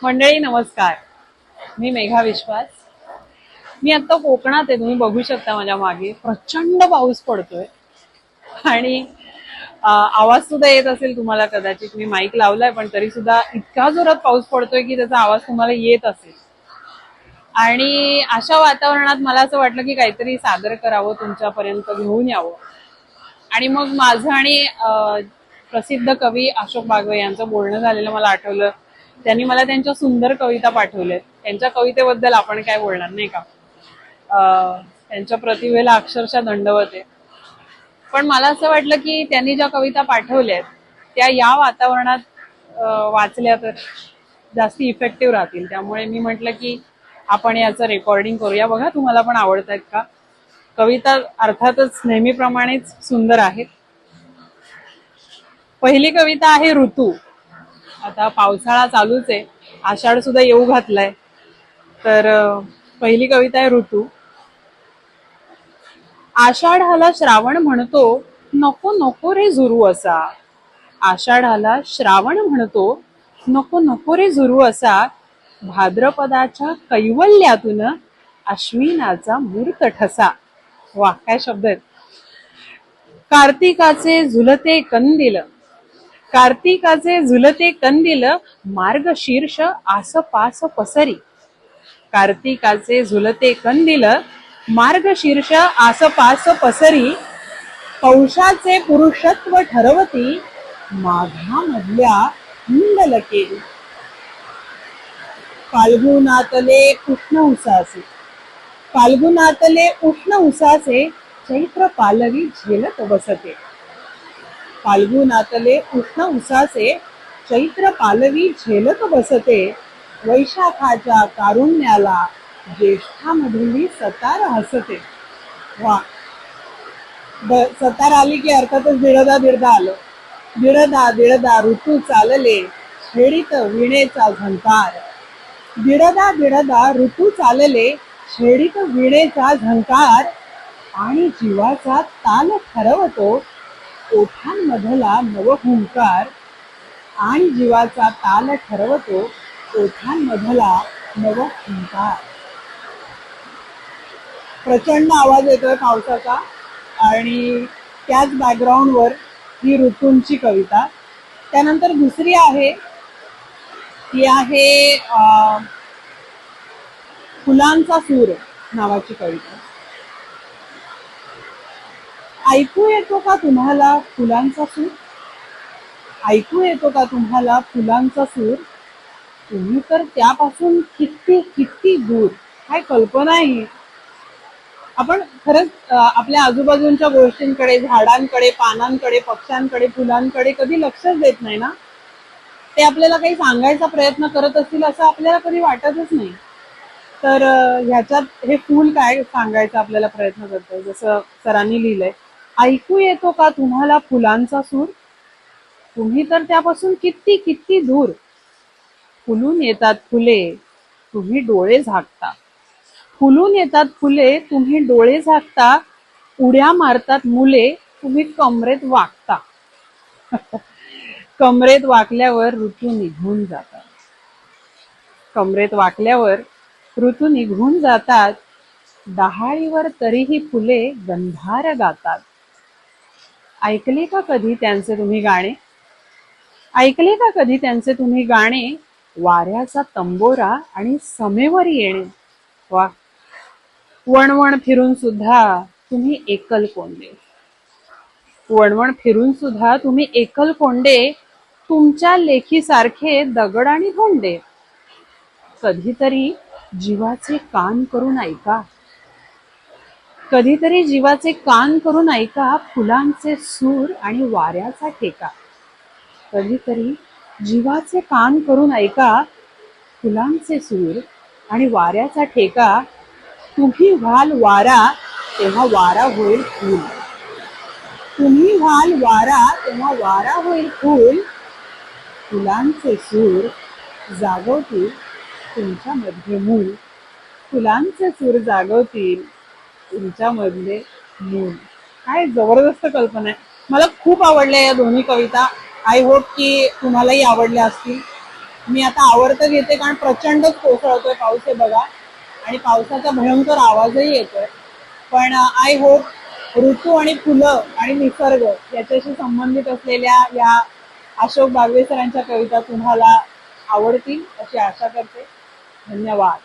मंडळी नमस्कार. मी मेघा विश्वास. मी आता कोकणात आहे तुम्ही बघू शकता माझ्या मागे. प्रचंड पाऊस पडतोय. आणि आवाज सुद्धा येत असेल तुम्हाला कदाचित. मी माईक लावलाय पण तरी सुद्धा इतका जोरात पाऊस पडतोय की त्याचा आवाज तुम्हाला येत असेल. आणि अशा वातावरणात मला असं वाटलं की काहीतरी सादर करावं तुमच्यापर्यंत घेऊन यावं. आणि मग माझं आणि प्रसिद्ध कवी अशोक बागवे यांचं बोलणं झालेलं मला आठवलं. त्यांनी मला त्यांच्या सुंदर कविता पाठवल्यात. त्यांच्या कवितेबद्दल आपण काय बोलणार नाही का? त्यांच्या प्रतिभेला अक्षरशः दंडवत आहे. पण मला असं वाटलं की त्यांनी ज्या कविता पाठवल्यात त्या या वातावरणात वाचल्या तर जास्ती इफेक्टिव्ह राहतील. त्यामुळे मी म्हटलं की आपण याचं रेकॉर्डिंग करूया. बघा तुम्हाला पण आवडतात का? कविता अर्थातच नेहमीप्रमाणेच सुंदर आहेत. पहिली कविता आहे ऋतू. आता पावसाळा चालूच आहे. आषाढ सुद्धा येऊ घातलाय. तर पहिली कविता आहे ऋतू. आषाढाला श्रावण म्हणतो नको नको रे झुरू असा. आषाढाला श्रावण म्हणतो नको नको रे झुरू असा. भाद्रपदाच्या कैवल्यातून अश्विनाचा मूर्त ठसा. वा काय शब्द आहेत. कार्तिकाचे झुलते कंदिल. कार्तिकाचे झुलते कंदिल मार्ग शीर्ष आसपास पसरी. कार्तिकाचे झुलते कंदिल मार्ग शीर्ष आसपास पसरी. पौषाचे पुरुषत्व ठरवती माघामधल्या इंदलकेरी फाल्गुनातले उष्ण उसासे फाल्गुनातले उष्ण उसासे चैत्र पालवी झेलत बसते. फाल्गुनातले उष्ण उसासे चैत्र पालवी झेलत बसते. वैशाखाच्या कारुण्याला ज्येष्ठामधली सतार हसते. वा. ब- सतार आली की अर्थातच दिडदा बिळदा आलं. दिडदा दिडदा ऋतू चालले छेडीत विणेचा झंकार. दिडदा दिडदा ऋतू चालले छेडीत विणेचा झंकार. आणि जीवाचा ताल ठरवतो ओठांमधला नवहुंकार आणि जीवाचा ताल ठरवतो ओठांमधला नवहुंकार. प्रचंड आवाज येतोय पावसाचा आणि त्याच बॅकग्राऊंडवर ही ऋतूंची कविता. त्यानंतर दुसरी आहे ती आहे अं, फुलांचा सूर नावाची कविता. ऐकू येतो का तुम्हाला फुलांचा सूर? ऐकू येतो का तुम्हाला फुलांचा सूर? तुम्ही तर त्यापासून किती किती दूर? काय कल्पना आहे आपण खरंच आपल्या आजूबाजूच्या गोष्टींकडे झाडांकडे पानांकडे पक्ष्यांकडे फुलांकडे कधी लक्षच देत नाही ना? ते आपल्याला काही सांगायचा प्रयत्न करत असतील असं आपल्याला कधी वाटतच नाही. तर ह्याच्यात हे फूल काय सांगायचा आपल्याला प्रयत्न करतोय? जसं सरांनी लिहिलंय. ऐकू येतो का तुम्हाला फुलांचा सूर? तुम्ही तर त्यापासून किती किती दूर? फुलून येतात फुले तुम्ही डोळे झाकता. फुलून येतात फुले तुम्ही डोळे झाकता. उड्या मारतात मुले तुम्ही कमरेत वागता कमरेत वाकल्यावर ऋतू निघून जातात. कमरेत वाकल्यावर ऋतू निघून जातात. डहाळीवर तरीही फुले गंधार गातात. ऐकले का कधी त्यांचे तुम्ही गाणे? ऐकले का कधी त्यांचे तुम्ही गाणे? वाऱ्याचा तंबोरा आणि समेवर येणे. वा. वणवण फिरून सुद्धा तुम्ही एकल कोंडे. वणवण फिरून सुद्धा तुम्ही एकल कोंडे तुमच्या लेखीसारखे दगड आणि धोंडे कधीतरी जीवाचे कान करून ऐका. कधीतरी जीवाचे कान करून ऐका फुलांचे सूर आणि वाऱ्याचा ठेका. कधीतरी जीवाचे कान करून ऐका फुलांचे सूर आणि वाऱ्याचा ठेका. तुम्ही व्हाल वारा तेव्हा वारा होईल फूल. तुम्ही व्हाल वारा तेव्हा वारा होईल फूल. फुलांचे सूर जागवतील तुमच्यामध्ये मूल फुलांचे सूर जागवतील तुमच्यामधले मूल काय जबरदस्त कल्पना आहे. मला खूप आवडल्या या दोन्ही कविता. आय होप की तुम्हालाही आवडल्या असतील. मी आता आवडतं घेते कारण प्रचंडच कोसळतोय पाऊस हे बघा. आणि पावसाचा भयंकर आवाजही येतोय. पण uh, आय होप ऋतू आणि फुलं आणि निसर्ग याच्याशी संबंधित असलेल्या या अशोक बागवे सरांच्या कविता तुम्हाला आवडतील अशी आशा करते. धन्यवाद.